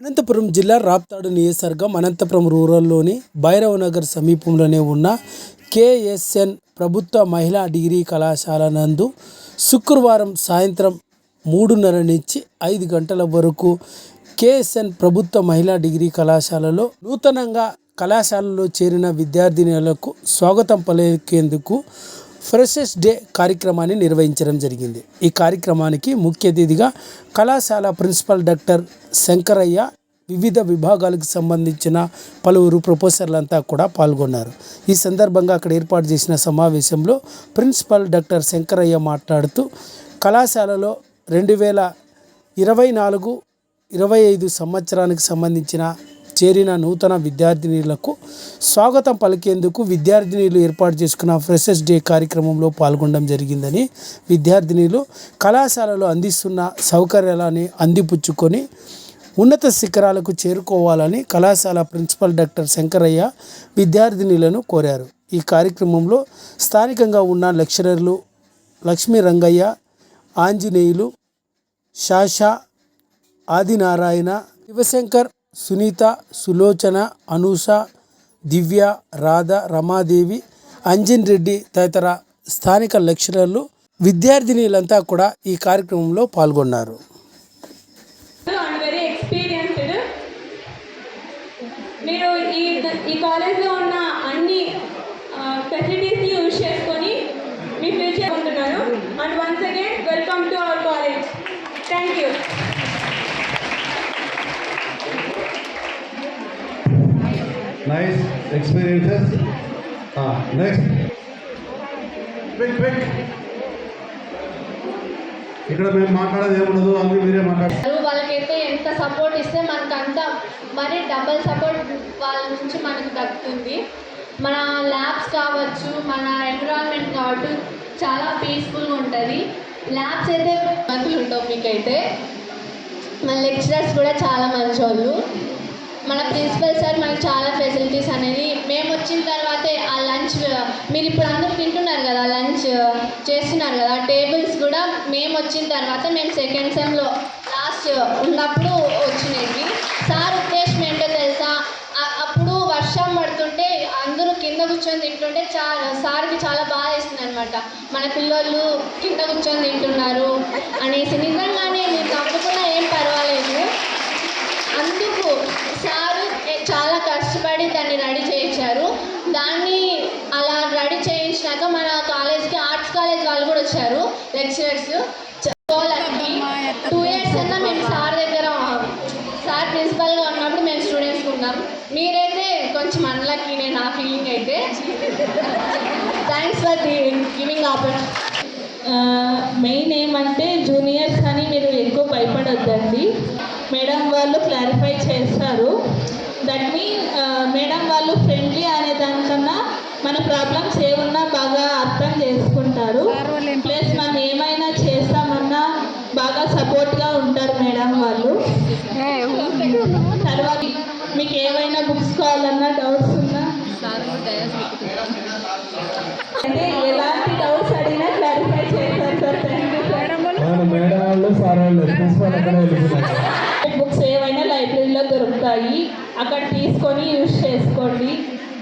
అనంతపురం జిల్లా రాప్తాడు నియోజకవర్గం అనంతపురం రూరల్లోని భైరవనగర్ సమీపంలోనే ఉన్న కేఎస్ఎన్ ప్రభుత్వ మహిళా డిగ్రీ కళాశాల నందు శుక్రవారం సాయంత్రం మూడున్నర నుంచి ఐదు గంటల వరకు కేఎస్ఎన్ ప్రభుత్వ మహిళా డిగ్రీ కళాశాలలో నూతనంగా కళాశాలలో చేరిన విద్యార్థినులకు స్వాగతం పలికేందుకు ఫ్రెషర్స్ డే కార్యక్రమాన్ని నిర్వహించడం జరిగింది. ఈ కార్యక్రమానికి ముఖ్య అతిథిగా కళాశాల ప్రిన్సిపల్ డాక్టర్ శంకరయ్య వివిధ విభాగాలకు సంబంధించిన పలువురు ప్రొఫెసర్లంతా కూడా పాల్గొన్నారు. ఈ సందర్భంగా అక్కడ ఏర్పాటు చేసిన సమావేశంలో ప్రిన్సిపల్ డాక్టర్ శంకరయ్య మాట్లాడుతూ కళాశాలలో రెండు వేల ఇరవై నాలుగు ఇరవై ఐదు సంవత్సరానికి సంబంధించిన చేరిన నూతన విద్యార్థినులకు స్వాగతం పలికేందుకు విద్యార్థినిలు ఏర్పాటు చేసుకున్న ఫ్రెషర్స్ డే కార్యక్రమంలో పాల్గొనడం జరిగిందని విద్యార్థినులు కళాశాలలో అందిస్తున్న సౌకర్యాలని అందిపుచ్చుకొని ఉన్నత శిఖరాలకు చేరుకోవాలని కళాశాల ప్రిన్సిపల్ డాక్టర్ శంకరయ్య విద్యార్థినులను కోరారు. ఈ కార్యక్రమంలో స్థానికంగా ఉన్న లెక్చరర్లు లక్ష్మీ రంగయ్య ఆంజనేయులు షాషా ఆదినారాయణ శివశంకర్ సునీత సులోచన అనూష దివ్య రాధ రమాదేవి అంజన్ రెడ్డి తదితర స్థానిక లెక్చరర్లు విద్యార్థినీలంతా కూడా ఈ కార్యక్రమంలో పాల్గొన్నారు. మీరు ఈ ఈ కాలేజ్లో ఉన్న అన్ని యూజ్ చేసుకొని మీ ఫ్యూచర్ ఉంటున్నారు. And once again welcome to our college thank you experiences. Ah, next. Quick, quick. ఇక్కడ మేము మాట్లాడేది ఏముండదు అన్ని మీరే మాట్లాడారు వాళ్ళు వాళ్ళకైతే ఎంత సపోర్ట్ ఇస్తే మనకు అంత మరి డబల్ సపోర్ట్ వాళ్ళ నుంచి మనకు దక్కుతుంది మన ల్యాబ్స్ కావచ్చు మన ఎన్విరాన్మెంట్ కావచ్చు చాలా పీస్ఫుల్గా ఉంటుంది ల్యాబ్స్ అయితే మందులు ఉండవు మీకైతే మన లెక్చరర్స్ కూడా చాలా మంచోళ్ళు మన ప్రిన్సిపల్ సార్ మనకు చాలా ఫెసిలిటీస్ అనేది మేము వచ్చిన తర్వాతే ఆ లంచ్ మీరు ఇప్పుడు అందరూ తింటున్నారు కదా లంచ్ చేస్తున్నారు కదా టేబుల్స్ కూడా మేము వచ్చిన తర్వాత మేము సెకండ్ సెమ్లో లాస్ట్ ఉన్నప్పుడు వచ్చినవి. సార్ ఉద్దేశం ఏంటో తెలుసా? అప్పుడు వర్షం పడుతుంటే అందరూ కింద కూర్చొని తింటుంటే చా సార్కి చాలా బాగా వేస్తుంది అనమాట మన పిల్లలు కింద కూర్చొని వచ్చారు లెక్చరర్స్ టూ ఇయర్స్ అన్నా మేము సార్ దగ్గర సార్ ప్రిన్సిపల్గా ఉన్నప్పుడు మేము స్టూడెంట్స్ ఉన్నాం. మీరైతే కొంచెం అన్లకి నేను నా ఫీలింగ్ అయితే. Thanks for the giving opportunity main ఏమంటే జూనియర్స్ అని మీరు ఎక్కువ భయపడొద్దండి. మేడం వాళ్ళు క్లారిఫై చేస్తారు. దట్ మీన్ మేడం వాళ్ళు ఫ్రెండ్లీ అనే దానికన్నా మన ప్రాబ్లమ్స్ ఏమున్నా బాగా అర్థం చేసుకుంటారు. ప్లస్ బాగా సపోర్ట్గా ఉంటారు మేడం వాళ్ళు. తర్వాత మీకు ఏమైనా బుక్స్ కావాలన్నా డౌట్స్ ఉన్నా? అంటే ఎలాంటి డౌట్స్ అడిగినా క్లారిఫై చేస్తారు సార్. థ్యాంక్ యూ సార్ మన మేడం వాళ్ళు సార్ వాళ్ళు ప్రిన్సిపల్ అక్కడ వెళ్ళిపోయినారు. బుక్స్ ఏవైనా లైబ్రరీలో దొరుకుతాయి. అక్కడ తీసుకొని యూజ్ చేసుకోండి.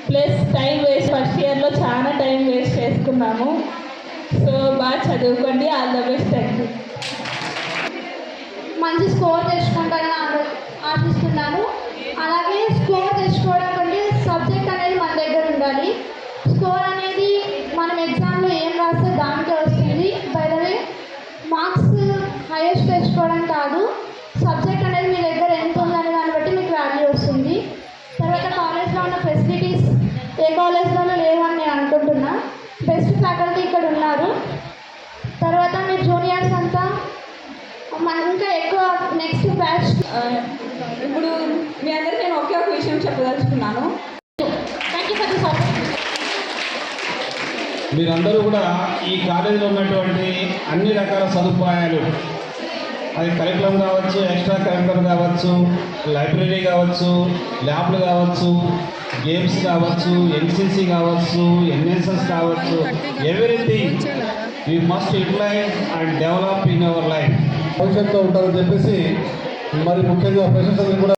ప్లస్ టైం వేస్ట్ ఫస్ట్ ఇయర్లో చాలా టైం వేస్ట్ చేసుకున్నాము. సో బాగా చదువుకోండి. All the best. మంచి స్కోర్ తెచ్చుకుంటారని ఇప్పుడు మీ అందరికీ నేను ఒకే ఒక విషయం చెప్పదలుచుకున్నాను. Thank you for the support మీరందరూ కూడా ఈ కాలేజీలో ఉన్నటువంటి అన్ని రకాల సదుపాయాలు అది కరికులం కావచ్చు ఎక్స్ట్రా కరికులం కావచ్చు లైబ్రరీ కావచ్చు ల్యాబ్లు కావచ్చు గేమ్స్ కావచ్చు ఎన్సిసి కావచ్చు ఎన్ఎస్ఎస్ కావచ్చు everything we must utilise and develop in our life భవిష్యత్తులో ఉంటారని చెప్పేసి మరి ముఖ్యంగా ప్రశంసలు కూడా